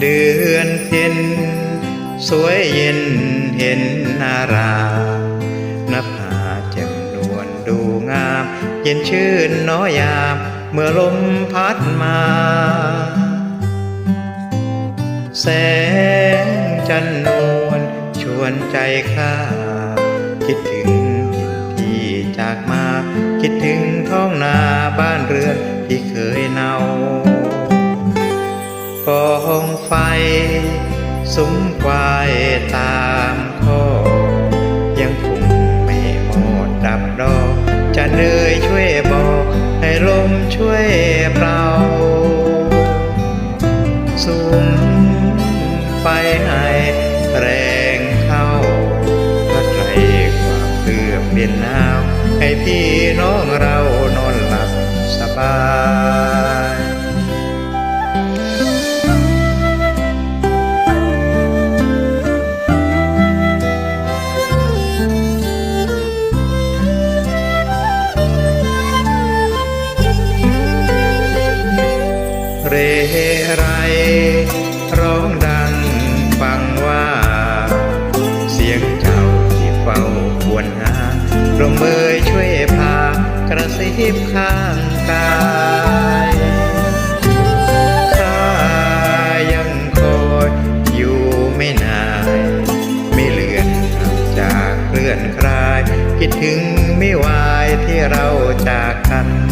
เดือนเพ็ญสวยเย็นเห็นนาราน้าผาแจ่มนวลดูงาม เย็นชื่นน้อยาม เมื่อลมพัดมา แสงจันนวลชวนใจข้า คิดถึงที่จากมา คิดถึงท้องนาบ้านเรือนที่เคยเน่า กองไฟ สุมควายตามข้อ ยังคงไม่หมดดับดอก จะเนยช่วยบอก ให้ลมช่วยเปล่าสุมไฟให้แรงเข้าพัดไล่ความเพื่อมเปลี่ยนหนาว ให้พี่น้องเรานอนหลับสบาย ไรร้องดังฟังว่า เสียงเจ้าที่เฝ้าควรหาลมเมยช่วยพากระซิบข้างกายข้ายังคอยอยู่ไม่นานไม่เลือนจากเคลื่อนคลาย คิดถึงไม่วายที่เราจากกัน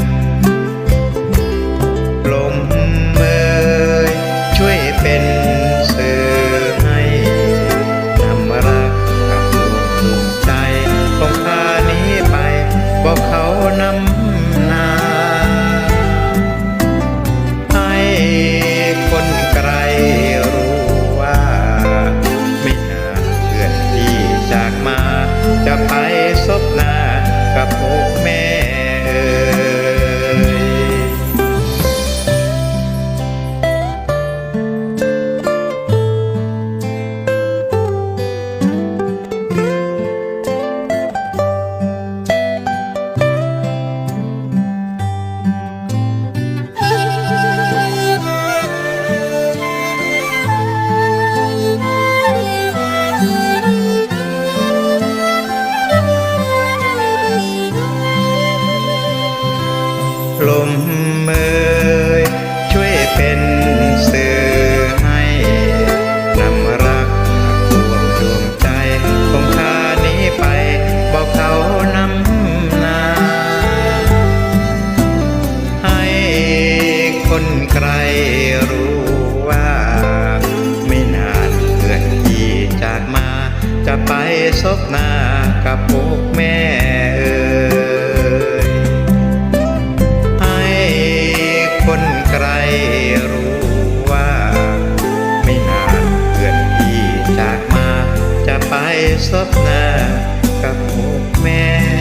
สับหน้ากับหกแม่